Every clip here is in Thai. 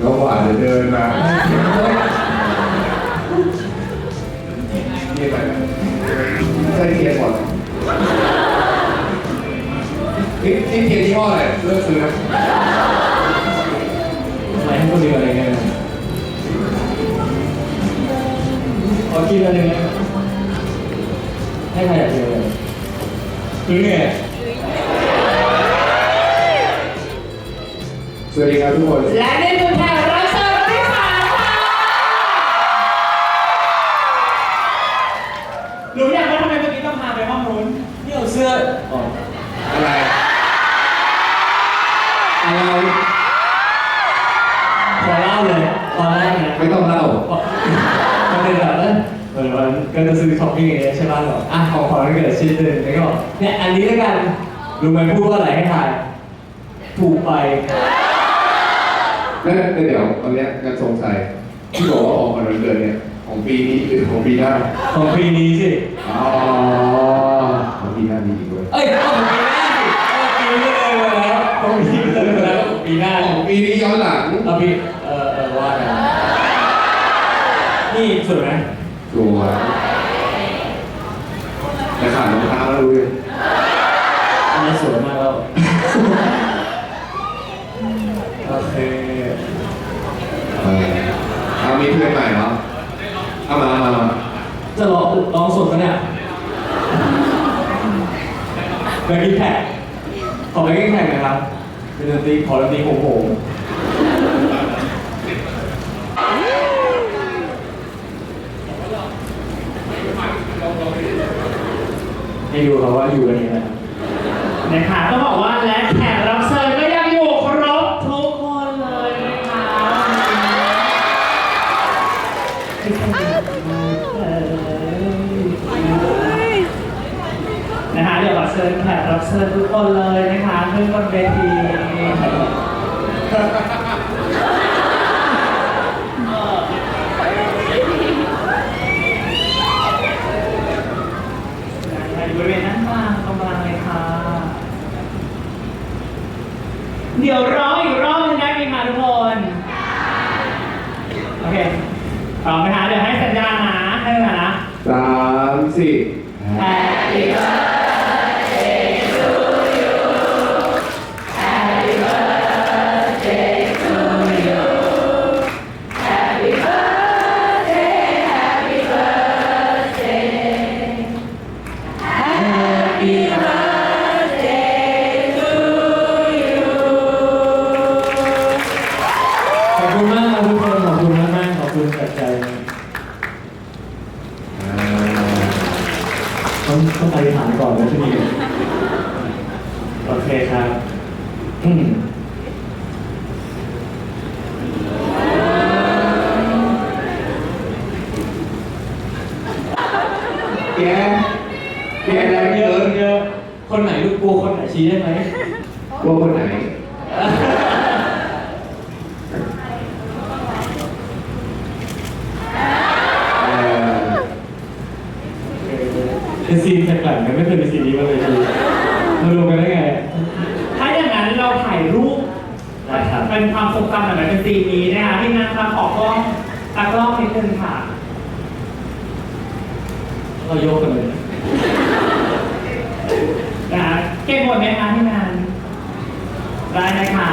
เราอาจจะเดินมานี่ไปใช่เทียนก่อนนี่นี่เทียนยี่ห้ออะไรเลิกซื้อนะอะไรให้คนเดียวอะไรเงี้ยขอกินอะไรเงี้ยให้ใครอยากกินอะไรคือไง วัสดีครับทุกคน และนี่คือแขกรับเชิญที่สามค่ะรู้ยังว่าทำไมเมื่อกี้ต้องพาไปห้องนู้นนี่เอาเสื้ออ๋ออะไร อะไรขอเล่าเลยตอนแรกนะไม่ต้องเล่า มันเป็นแบบนั้นเออวันก็จะซื้อช้อปปิ้งอย่างเงี้ยใช่ป่ะแบบอะของขวัญวันเกิดชิ้นหนึ่งแล้วก็บอกเนี่ยอันนี้แล้วกันรู้ไหมพูดว่าอะไรให้ทายถูกไป นั่นเดี๋ยวตอนเนี้ยกันสงสัยที่บอกว่าออกมาวันเกิดเนี่ยของปีนี้หรือของปีหน้าของปีนี้สิอ๋อของปีหน้ามีอีกด้วยเอ้ยเอาของปีหน้าสิเอาปีนี้เลยมาแล้วของปีนี้เลยมาแล้วปีหน้าของปีนี้ย้อนหลังเอาปีเออเออว่ากันนี่สวยไหมตัวแต่ขาดรองเท้าแล้วรู้ยัง อันนี้สวยมากแล้วโอเค เออ เอามีเพื่อนใหม่เหรอเอามามามาจะลองลองสดกันเนี่ยแบงกิ้งแท็กขอแบงกิ้งแท็กนะครับ เป็นดนตรีขอดนตรีโหงๆให้ดูครับว่าอยู่กันยังไงนะครับนะคะต้องบอกว่าและแขกรับ เชิญทุกคนเลยนะคะขึ้นบนเวที ต้องต้องไปถามก่อนนะที่นี่โอเคครับอืมแกแกแรงเยเยอะอะเยอะคนไหนลูกกลัวคนไหนชี้ได้ไหมกลัวคนไหน เออ เป็นซีนแปลกๆนะไม่เคยเป็นซีนนี้มาเลยคือมาดูกันได้ไง ถ้าอย่างนั้นเราถ่ายรูป ได้ครับ เป็นความทรงจำแบบเป็นซีนนี้นะคะที่งานคะขอกล้องตากล้องนิดนึงค่ะ เรายกกันเลยนะคะเก็บหมดไหมคะที่งานได้นะคะ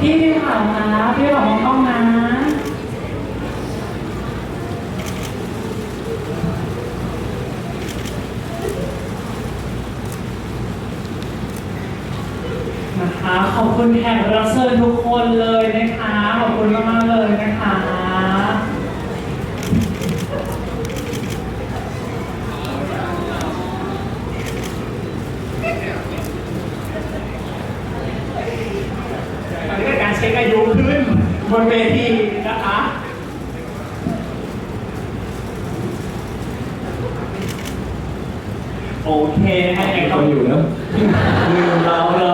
พี่พี่ข่าวนะพี่ข่าวมองกล้องนะนะคะขอบคุณแขกรับเชิญทุกคนเลยนะคะ เวทีนะคะโอเคให้เด็กเขาอยู่เนะลืมเราเรา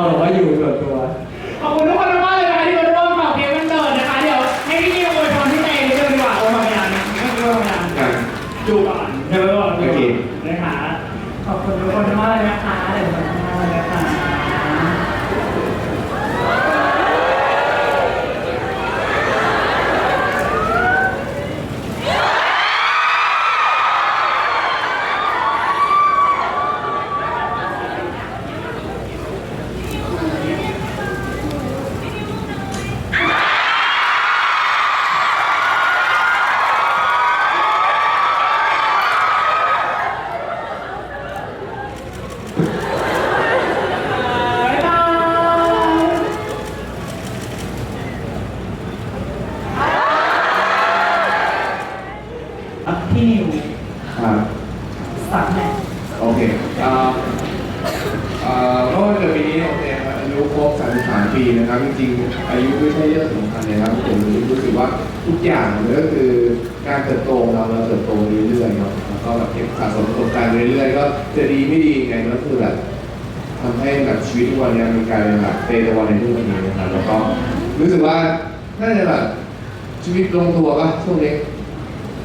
ทุกอย่างมันก็คือการเติบโตของเราเราเติบโตเรื่อยๆเนาะแล้วก็แบบเก็บสะสมประสบการณ์เรื่อยๆก็จะดีไม่ดีไงก็คือแบบทำให้แบบชีวิตทุกวันเนี้มันกลายเป็นแบบเตะวันในทุกวันนี้นะครับแล้วก็รู้สึกว่าน่าจะแบบชีวิตลงตัวป่ะช่วงนี้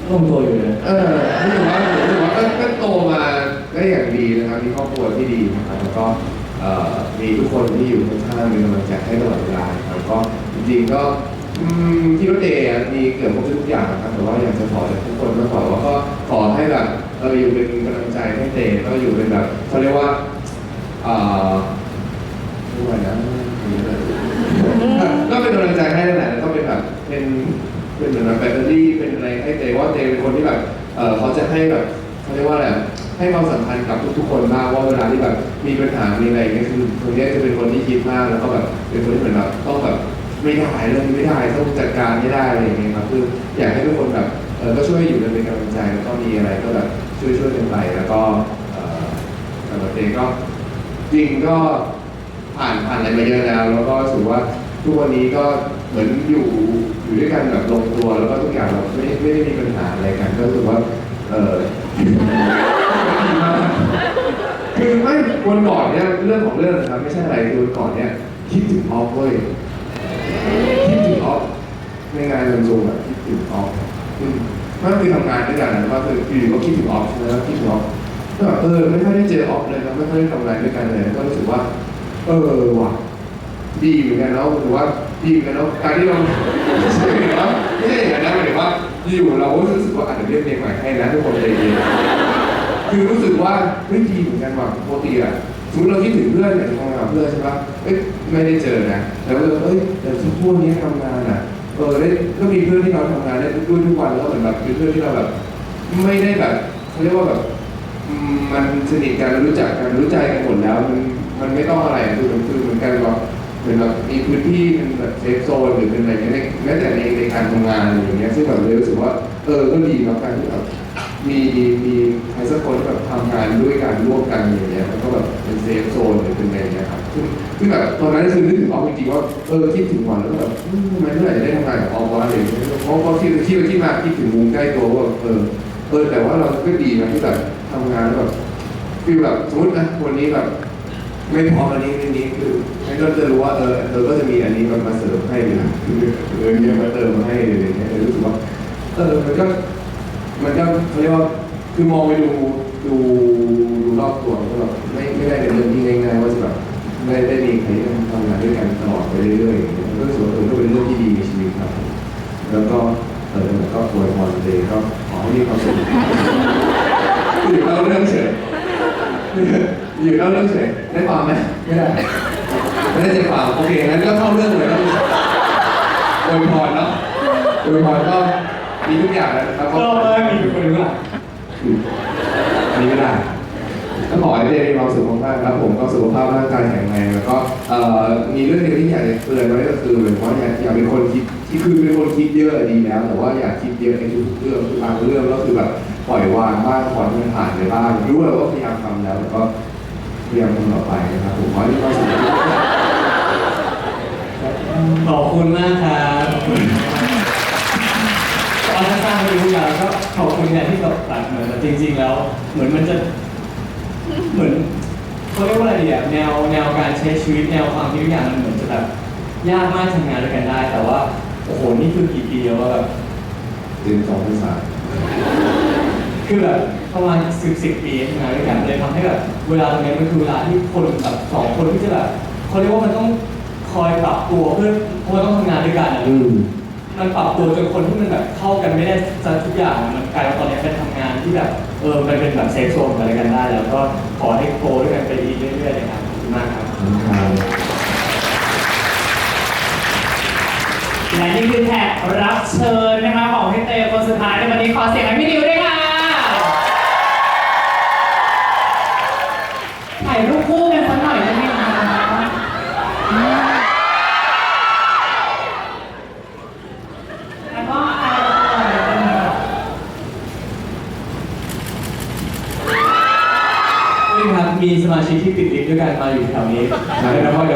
ลงตัวอยู่เลยเออรู้สึกว่ารู้สึกว่าก็ก็โตมาได้อย่างดีนะครับมีครอบครัวที่ดีนะครับแล้วก็เอ่อมีทุกคนที่อยู่ข้างๆมีกำลังใจให้ตลอดเวลาครับก็จริงๆก็ อืมที่รถเดย์อะมีเกือบครบทุกอย่างนะครับแต่ว่าอยากจะขอจากทุกคนมากกว่าว่าก็ขอให้แบบเราอยู่เป็นกำลังใจให้เดย์ก็อยู่เป็นแบบเขาเรียกว่าเอ่อเรียกว่าไงนะก็เป็นกำลังใจให้นั่นแหละแล้วก็เป็นแบบเป็นเป็นเหมือนแบบแบตเตอรี่เป็นอะไรให้เตว่าเตเป็นคนที่แบบเออเขาจะให้แบบเขาเรียกว่าอะไรอะให้ความสำคัญกับทุกๆคนมากว่าเวลาที่แบบมีปัญหามีอะไรอย่างเงี้ยคือคนเนี้ยจะเป็นคนที่คิดมากแล้วก็แบบเป็นคนที่เหมือนแบบต้องแบบ ไม่ได้เรื่องนี้ไม่ได้ต้องจัดการไม่ได้อะไรอย่างเงี้ยครับคืออยากให้ทุกคนแบบเออก็ช่วยอยู่กันเป็นกำลังใจแล้วก็มีอะไรก็แบบช่วยช่วยๆกันไปแล้วก็เออสำหรับเตก็จริงก็ผ่านผ่านอะไรมาเยอะแล้ว แล้วก็รู้สึกว่าทุกวันนี้ก็เหมือนอยู่อยู่ด้วยกันแบบลงตัวแล้วก็ทุกอย่างเราไม่ไม่ได้มีปัญหาอะไรกัน ก็รู้สึกว่าเออคือไม่วันก่อนเนี่ยเรื่องของเรื่องนะครับไม่ใช่อะไรคือวันก่อนเนี่ยคิดถึงออฟเว้ย คิดถึงออฟในงานเรียนจบอะคิดถึงออฟอืมมันคือทำงานด้วยกันนะว่าคืออยู่ก็คิดถึงออฟใช่ไหมแล้วคิดถึงออฟก็แบบเออไม่ค่อยได้เจอออฟเลยครับไม่ค่อยได้ทำงานด้วยกันเลยก็รู้สึกว่า เออว่ะดีเหมือนกันแล้วถือว่าดีเหมือนกันแล้วการที่เราไม่ใช่อย่างนั้นไม่ใช่อย่างนั้นนะหมายถึงว่าอยู่เราก็รู้สึกว่าอาจจะเรียกเพลงใหม่ให้นะทุกคนใจเย็นคือรู้สึกว่าเฮ้ยดีเหมือนกันว่ะปกติอะ สมมติเราคิดถึงเพื่อนอยากจะทำงานกับเพื่อนใช่ปะเอ้ยไม่ได้เจอนะแล้วก็เอ้ยแต่ทุกวกนี้ทำงานอะเออได้ก็มีเพื่อนที่เราทำงานได้ด้วยทุกวันแล้วก็เหมือนแบบเป็นเพื่อนที่เราแบบ ไม่ได้แบบเขาเรียกว่าแบบมันสนิทกันรู้จักกันรู้ใจกันหมดแล้ว มันมันไม่ต้องอะไรคือมันคือเหมือนกันว่าเหมือนแบบมีพื้นที่เป็นแบบเซฟโซนหรือเป็นอะไรเงี้ยแม้แต่ในในการทำงานอย่างเงี้ยซึ่งแบบเลยรู้สึกว่าเออก็ดีแล้วการที่แบบ มีมีใครสักคนที่แบบทำงานด้วยกันร่วมกันอย่างเงี้ยแล้วก็แบบเป็นเซฟโซนหรือเป็นอะไรเงี้ยครับซึ่งซึ่งแบบตอนนั้นคือนึกถึงออฟจริงๆว่าเออคิดถึงวันแล้วก็แบบทำไมเมื่อไหร่ได้ทำงานกับออฟวะอะไรอย่างเงี้ยเพราะเพราะคิดคิดไปคิดมาคิดถึงมุมใกล้ตัวว่าเออเออแต่ว่าเราก็ดีนะที่แบบทำงานแล้วแบบคือแบบสมมตินะวันนี้แบบไม่พร้อมอันนี้อันนี้คือให้ก็จะรู้ว่าเออเออก็จะมีอันนี้มันมาเสริมให้เลยนะคือเออเนี่ยมาเติมมาให้อะไรเงี้ยรู้สึกว่าเออมันก็ มันก็เขาเรียกว่าคือมองไปดูดูดูรอบตัวก็แบบไม่ไม่ได้เป็นเรื่องที่ง่ายๆว่าจะแบบไม่ได้มีใครที่ทำงานด้วยกันตลอดไปเรื่อยๆเงี้ยก็รู้สึกว่าเออก็เป็นเรื่องที่ดีในชีวิตครับ แล้วก็เออแล้วก็อวยพรเลยก็ขอให้มีความสุขอยู่เล่าเรื่องเฉยอยู่เล่าเรื่องเฉยได้ความไหมไม่ได้ไม่ได้ใจความโอเคงั้นก็เข้าเรื่องเลยแล้วอวยพรเนาะอวยพรก็ มีทุกอย่างแล้วนะครับก็เลยมีคนรู้หลักอันนี้ไม่ได้ก็ขอให้เดย์มีความสุขมากๆครับผมก็สุขภาพร่างกายแข็งแรงแล้วก็เอ่อมีเรื่องหนึงที่อยากจะเตือนไว้ก็คือเหมือนว่าอย่าอย่าเป็นคนคิดที่คือเป็นคนคิดเยอะดีแล้ว แต่ว่าอย่าคิดเยอะในทุกเรื่องคือบางเรื่องก็คือแบบปล่อยวางบ้างปล่อยให้มันผ่านไปบ้างรู้แล้วว่าพยายามทำแล้วแล้วก็พยายามทำต่อไปนะครับผมขอให้มีความสุขขอบคุณมากครับตอน ถ้าสร้างไม่รู้อย่างก็ขอบคุณเนี่ยที่แบบตัดเหมือนแบบจริง ๆ แล้ว เหมือนมันจะเหมือนเขาเรียกว่าอะไรดีอะแนวแนวการใช้ชีวิตแนวความคิดทุกอย่างมันเหมือนจะแบบยากมากทำงานด้วยกันได้ แต่ว่าโอ้โหนี่คือกี่ปีแล้วว่าแบบเรียนสองภาษาคือแบบประมาณสิบสิบปีทำงานด้วยกันเลยทำให้แบบเวลาตรงนี้มันคือเวลาที่คนแบบสองคนที่จะแบบเขาเรียกว่ามันต้องคอยปรับตัวเพื่อเพราะว่าต้องทำงานด้วยกันอะ อืม มันปรับตัวจนคนที่มันแบบเข้ากันไม่ได้ซะทุกอย่างมันกลายเป็นตอนนี้เป็นทำงานที่แบบเออมันเป็นแบบเซฟโซนอะไรกันได้ แล้วก็ขอให้โตด้วยกันไปดีเรื่อยๆเลยครับขอบคุณมากครับและนี่คือแขกรับเชิญนะคะของพี่เต้คนสุดท้ายในวันนี้ขอเสียงให้พี่ดิวด้วยรูปคู่กันสักหน่อยได้ไหมคะแล้วก็อะไรกันเนี่ย นี่ครับมีสมาชิกที่ติด ลิฟ